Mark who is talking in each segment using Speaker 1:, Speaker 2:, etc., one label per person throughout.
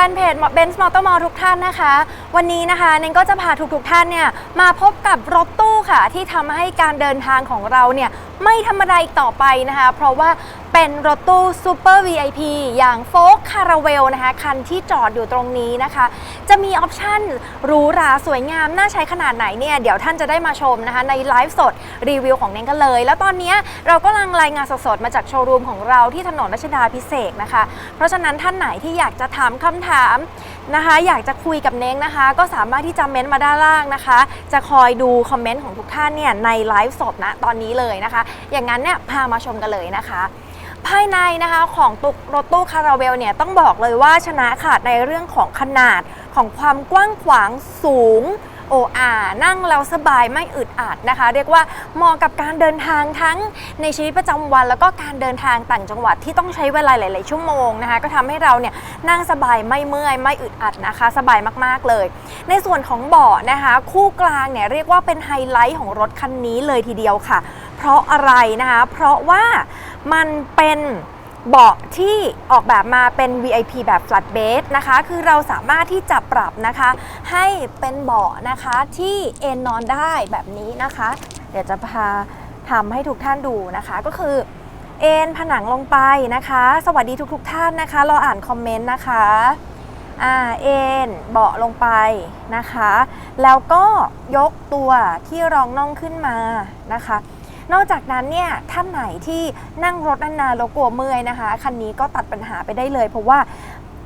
Speaker 1: ฟนเพจเบนซ์มอเตอร์มอลทุกท่านนะคะ วันนี้นะคะเนนก็จะพาทุกๆท่านเนี่ยมาพบกับรถตู้ค่ะ ที่ทำให้การเดินทางของเราเนี่ยไม่ธรรมดาอีกต่อไปนะคะ เพราะว่า เป็นรถตู้ซูเปอร์ VIP อย่างโฟกคาราเวลนะคะ คันที่จอดอยู่ตรงนี้นะคะ จะมีออปชั่นหรูหราสวยงาม น่าใช้ขนาดไหนเนี่ย เดี๋ยวท่านจะได้มาชมนะคะ ในไลฟ์สดรีวิวของเน้นกันเลย แล้วตอนนี้เราก็ลังรายงานสดๆ มาจากโชว์รูมของเราที่ถนนรัชดาพิเศษนะคะ เพราะฉะนั้นท่านไหนที่อยากจะถามคำถามนะคะ อยากจะคุยกับเน้งนะคะ ก็สามารถที่จะเม้นต์มาด้านล่างนะคะ จะคอยดูคอมเมนต์ของทุกท่านเนี่ยในไลฟ์สดนะตอนนี้เลยนะคะ อย่างนั้นเนี่ยพามาชมกันเลยนะคะ ภายในนะคะของตุกรถตู้คาราเวลเนี่ยต้องบอกเลยว่าชนะขาดในเรื่องของขนาดของความกว้างขวางสูง โออานั่งแล้วสบายไม่อึดอัดนะคะ เรียกว่าเหมาะกับการเดินทางทั้งในชีวิตประจำวัน แล้วก็การเดินทางต่างจังหวัดที่ต้องใช้เวลาหลาย ๆ ชั่วโมงนะคะ ก็ทำให้เราเนี่ยนั่งสบายไม่เมื่อยไม่อึดอัดนะคะ สบายมากๆเลย ในส่วนของเบาะนะคะ คู่กลางเนี่ยเรียกว่าเป็นไฮไลท์ของรถคันนี้เลยทีเดียวค่ะ เพราะอะไรนะคะ เพราะว่ามันเป็น เบาะที่ออกแบบมาเป็น VIP แบบ flat bed นะคะ คือเราสามารถที่จะปรับนะคะ ให้เป็นเบาะนะคะที่เอนนอนได้แบบนี้นะคะ เดี๋ยวจะพาทำให้ทุกท่านดูนะคะ ก็คือเอนผนังลงไปนะคะ สวัสดีทุกๆทท่านนะคะ รออ่านคอมเมนต์นะคะอ่าเอนเบาะลงไปนะคะ แล้วก็ยกตัวที่รองน่องขึ้นมานะคะ นอกจากนั้นเนี่ยท่านไหนที่นั่งรถนานๆแล้วกลัวเมื่อยนะคะ คันนี้ก็ตัดปัญหาไปได้เลย เพราะว่า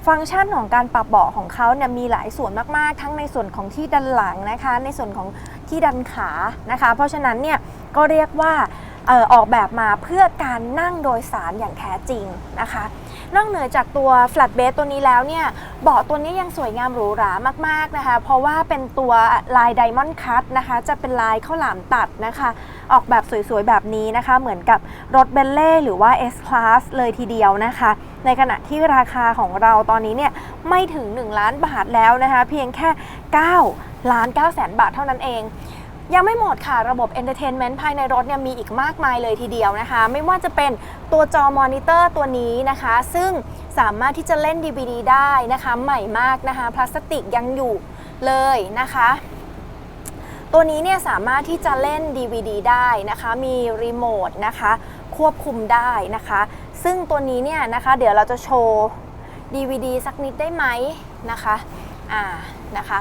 Speaker 1: ฟังก์ชันของการปรับเบาะของเขาเนี่ยมีหลายส่วนมากๆ ทั้งในส่วนของที่ดันหลังนะคะ ในส่วนของที่ดันขานะคะ เพราะฉะนั้นเนี่ยก็เรียกว่าออกแบบมาเพื่อการนั่งโดยสารอย่างแท้จริงนะคะ นอกเหนือจากตัว flat bed ตัวนี้แล้วเนี่ยเบาะตัวนี้ยังสวยงามหรูหรามากๆนะคะ เพราะว่าเป็นตัวลาย Diamond Cut นะคะ จะเป็นลายข้าวหลามตัดนะคะ ออกแบบสวยๆ แบบนี้นะคะ เหมือนกับรถเบนเล่หรือว่า S Class เลยทีเดียวนะคะ ในขณะที่ราคาของเราตอนนี้เนี่ยไม่ถึง 1 ล้านบาทแล้วนะคะ เพียงแค่ 9 ล้าน9แสนบาทเท่านั้นเอง ยังไม่หมดค่ะระบบ Entertainment ภายในรถเนี่ยมีอีกมากมายเลยทีเดียวนะคะ ไม่ว่าจะเป็นตัวจอมอนิเตอร์ตัวนี้นะคะ ซึ่งสามารถที่จะเล่น DVD ได้นะคะ ใหม่มากนะคะ พลาสติกยังอยู่เลยนะคะ ตัวนี้เนี่ยสามารถที่จะเล่น DVD ได้นะคะ มีรีโมทนะคะ ควบคุมได้นะคะ ซึ่งตัวนี้เนี่ยนะคะ เดี๋ยวเราจะโชว์ DVD สักนิดได้ไหมนะคะ อ่านะคะ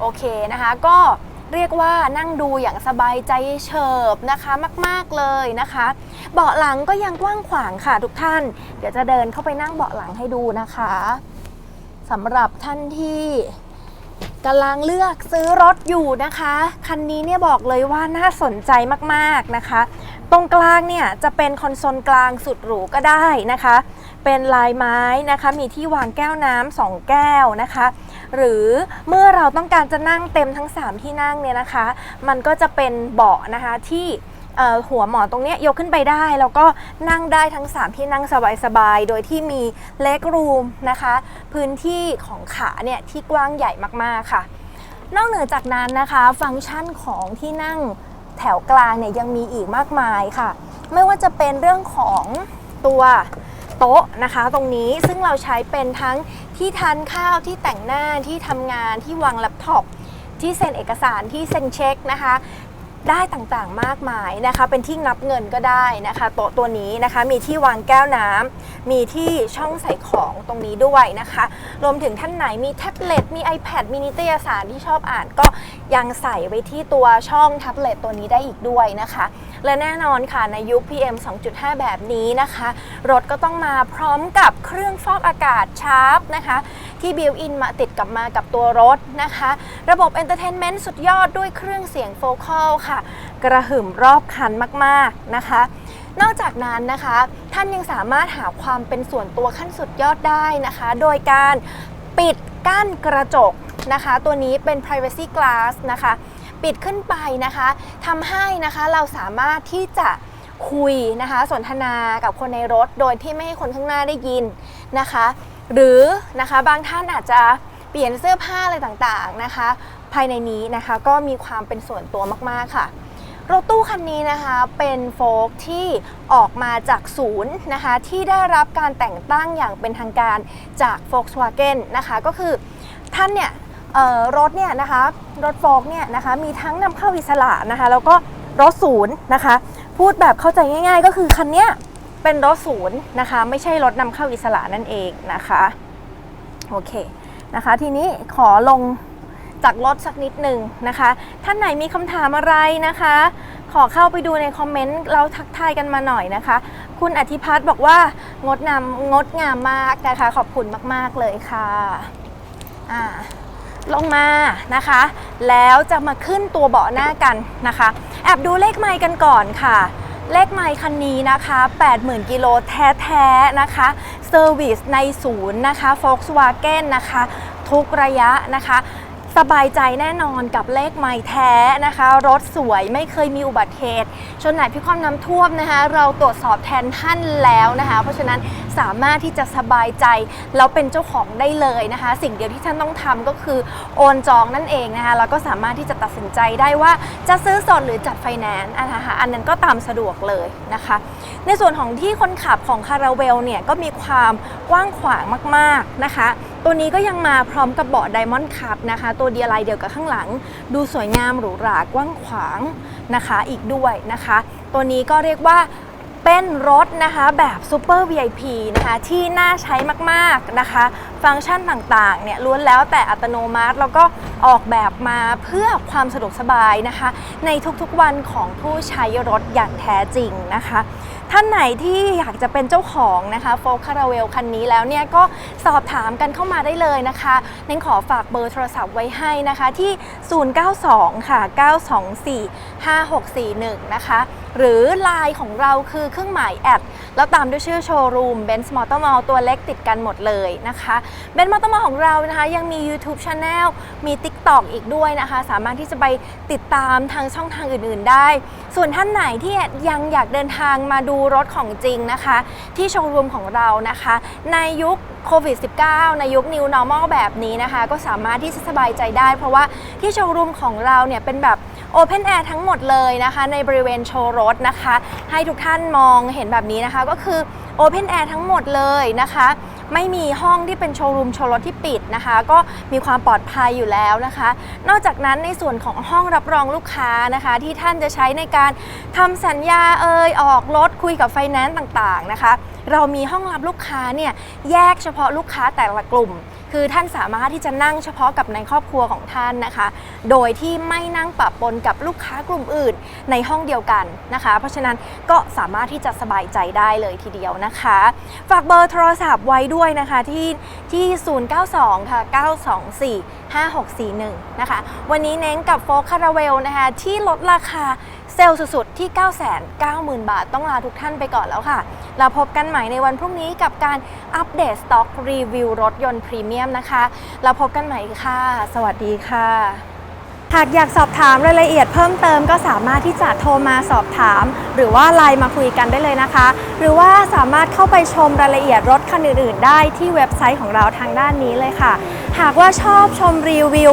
Speaker 1: โอเคนะคะก็ เรียกว่านั่งดูอย่างสบายใจเฉิบนะคะมาก ๆเลยนะคะ เบาะหลังก็ยังกว้างขวางค่ะทุกท่าน เดี๋ยวจะเดินเข้าไปนั่งเบาะหลังให้ดูนะคะสำหรับท่านที่กำลังเลือกซื้อรถอยู่นะคะ คันนี้เนี่ยบอกเลยว่าน่าสนใจมากๆนะคะ ตรงกลางเนี่ยจะเป็นคอนโซลกลางสุดหรูก็ได้นะคะ เป็นลายไม้นะคะ มีที่วางแก้วน้ำสองแก้วนะคะ หรือเมื่อเราต้องการจะนั่งเต็มทั้ง 3 ที่นั่งเนี่ยนะคะ มันก็จะเป็นเบาะนะคะที่หัวหมอนตรงนี้ยกขึ้นไปได้ แล้วก็นั่งได้ทั้ง 3 ที่นั่งสบายๆ โดยที่มีเล็กรูมนะคะ พื้นที่ของขาเนี่ยที่กว้างใหญ่มากๆค่ะ นอกเหนือจากนั้นนะคะ ฟังก์ชันของที่นั่ง ถวกลางเนี่ยยังมีอีกมากมายค่ะ ไม่ว่าจะเป็นเรื่องของตัวโต๊ะนะคะ ตรงนี้ซึ่งเราใช้เป็นทั้งที่ทานข้าวที่แต่งหน้าที่ทำงานที่วางแล็ปท็อปที่เซ็นเอกสารที่เซ็นเช็คนะคะ ได้ต่างๆมากมายนะคะ เป็นที่นับเงินก็ได้นะคะโต๊ะตัวนี้นะคะ มีที่วางแก้วน้ำมีที่ช่องใส่ของตรงนี้ด้วยนะคะ รวมถึงท่านไหนมีแท็บเล็ตมี iPad มีนิตยสารที่ชอบอ่านก็ยังใส่ไว้ที่ตัวช่องแท็บเล็ตตัวนี้ได้อีกด้วยนะคะ และแน่นอนค่ะในยุค PM 2.5 แบบนี้นะคะ รถก็ต้องมาพร้อมกับเครื่องฟอกอากาศชาร์ปนะคะ ที่บิวอินมาติดกับมากับตัวรถนะคะ ระบบ Entertainment สุดยอดด้วยเครื่องเสียงโฟคัลค่ะ กระหึ่มรอบคันมากๆนะคะ นอกจากนั้นนะคะ ท่านยังสามารถหาความเป็นส่วนตัวขั้นสุดยอดได้นะคะ โดยการปิดกั้นกระจกนะคะ ตัวนี้เป็น privacy glass นะคะ ปิดขึ้นไปนะคะทำให้นะคะเราสามารถที่จะ คุยนะคะสนทนากับคนในรถโดยที่ไม่ให้คนข้างหน้าได้ยินนะคะ หรือนะคะบางท่านอาจจะเปลี่ยนเสื้อผ้าอะไรต่างๆนะคะ ภายในนี้นะคะก็มีความเป็นส่วนตัวมากๆค่ะรถตู้คันนี้นะคะเป็นโฟกที่ออกมาจากศูนย์นะคะที่ได้รับการแต่งตั้งอย่างเป็นทางการจาก Volkswagen นะคะก็คือท่านเนี่ยรถเนี่ยนะคะรถโฟกเนี่ยนะคะมีทั้งนำเข้าอิสระนะคะแล้วก็รถศูนย์นะคะ พูดแบบเข้าใจง่าย ๆ ก็คือคันเนี้ยเป็นรถศูนย์นะคะ ไม่ใช่รถนำเข้าอิสระนั่นเองนะคะโอเคนะคะ ทีนี้ขอลงจากรถสักนิดหนึ่งนะคะ ท่านไหนมีคำถามอะไรนะคะ ขอเข้าไปดูในคอมเมนต์เราทักทายกันมาหน่อยนะคะ คุณอธิพัฒน์บอกว่างดงามงดงามมากนะคะ ขอบคุณมาก ๆ เลยค่ะอ่า ลงมานะคะ แล้วจะมาขึ้นตัวเบาะหน้ากันนะคะ แอบดูเลขไมล์กันก่อนค่ะ เลขไมล์คันนี้นะคะ 80,000 กิโลแท้ๆนะคะเซอร์วิสในศูนย์นะคะ Volkswagen นะคะ ทุกระยะนะคะ สบายใจแน่นอนกับเลขไม้แท้นะคะ รถสวยไม่เคยมีอุบัติเหตุชนไหนพิความน้ำท่วมนะคะ เราตรวจสอบแทนท่านแล้วนะคะ เพราะฉะนั้นสามารถที่จะสบายใจแล้วเป็นเจ้าของได้เลยนะคะ สิ่งเดียวที่ท่านต้องทำก็คือโอนจองนั่นเองนะคะแล้วก็สามารถที่จะตัดสินใจได้ว่าจะซื้อสดหรือจัดไฟแนนซ์นะคะอันนั้นก็ตามสะดวกเลยนะคะ ในส่วนของที่คนขับของคาราเวลเนี่ยก็มีความกว้างขวางมาก ๆนะคะ ตัวนี้ก็ยังมาพร้อมกับเบาะไดมอนด์คับนะคะ ตัวเดียร์ไลเดียวกับข้างหลัง ดูสวยงามหรูหรากว้างขวางนะคะอีกด้วยนะคะ ตัวนี้ก็เรียกว่าเป็นรถนะคะแบบซูเปอร์ VIP นะคะที่น่าใช้มากๆนะคะ ฟังก์ชันต่างๆเนี่ยล้วนแล้วแต่อัตโนมัติแล้วก็ออกแบบมาเพื่อความสะดวกสบายนะคะ ในทุกๆวันของผู้ใช้รถอย่างแท้จริงนะคะ ท่านไหนที่อยากจะเป็นเจ้าของนะคะโฟล์คาราเวลคันนี้แล้วเนี่ยก็สอบถามกันเข้ามาได้เลยนะคะเน้นขอฝากเบอร์โทรศัพท์ไว้ให้นะคะที่ 092 ค่ะ 924 5641 นะคะ หรือ Line ของเราคือเครื่องหมายแอด แล้วตามด้วยชื่อโชว์รูมเบนซ์มอเตอร์มลตัวเล็กติดกันหมดเลยนะคะเบนซ์มอเตอร์มลของเรานะคะ ยังมี YouTube Channel มี TikTok อีกด้วยนะคะ สามารถที่จะไปติดตามทางช่องทางอื่นๆได้ ส่วนท่านไหนที่ยังอยากเดินทางมาดูรถของจริงนะคะ ที่โชว์รูมของเรานะคะ ในยุคโควิด -19 ในยุค New Normal แบบนี้นะคะ ก็สามารถที่จะสบายใจได้ เพราะว่าที่โชว์รูมของเราเนี่ยเป็นแบบ Open Air ทั้งหมดเลยนะคะ ในบริเวณโชว์รถนะคะ ให้ทุกท่านมองเห็นแบบนี้นะคะ ก็คือ Open Air ทั้งหมดเลยนะคะ ไม่มีห้องที่เป็นโชว์รูมโชว์รถที่ปิดนะคะ ก็มีความปลอดภัยอยู่แล้วนะคะ นอกจากนั้นในส่วนของห้องรับรองลูกค้านะคะ ที่ท่านจะใช้ในการทำสัญญาเอ่ยออกรถคุยกับไฟแนนซ์ต่างๆนะคะ เรามีห้องรับลูกค้าเนี่ยแยกเฉพาะลูกค้าแต่ละกลุ่ม คือท่านสามารถที่จะนั่งเฉพาะกับในครอบครัวของท่านนะคะ โดยที่ไม่นั่งปะปนกับลูกค้ากลุ่มอื่น ในห้องเดียวกันนะคะ เพราะฉะนั้นก็สามารถที่จะสบายใจได้เลยทีเดียวนะคะ ฝากเบอร์โทรศัพท์ไว้ด้วยนะคะที่ที่ 092 ค่ะ 924 5641 นะคะ วันนี้เน้นกับโฟคาราเวลนะคะ ที่ลดราคาเซลล์สุดๆ ที่ 990,000 บาท ต้องลาทุกท่านไปก่อนแล้วค่ะ เราพบกันใหม่ในวันพรุ่งนี้กับการอัปเดตสต็อกรีวิวรถยนต์พรีเมียมนะคะ เราพบกันใหม่ค่ะ สวัสดีค่ะหากอยากสอบถามรายละเอียดเพิ่มเติมก็สามารถที่จะโทรมาสอบถาม หรือว่าไลน์มาคุยกันได้เลยนะคะ หรือว่าสามารถเข้าไปชมรายละเอียดรถคันอื่นๆ ได้ที่เว็บไซต์ของเราทางด้านนี้เลยค่ะ หากว่าชอบชมรีวิว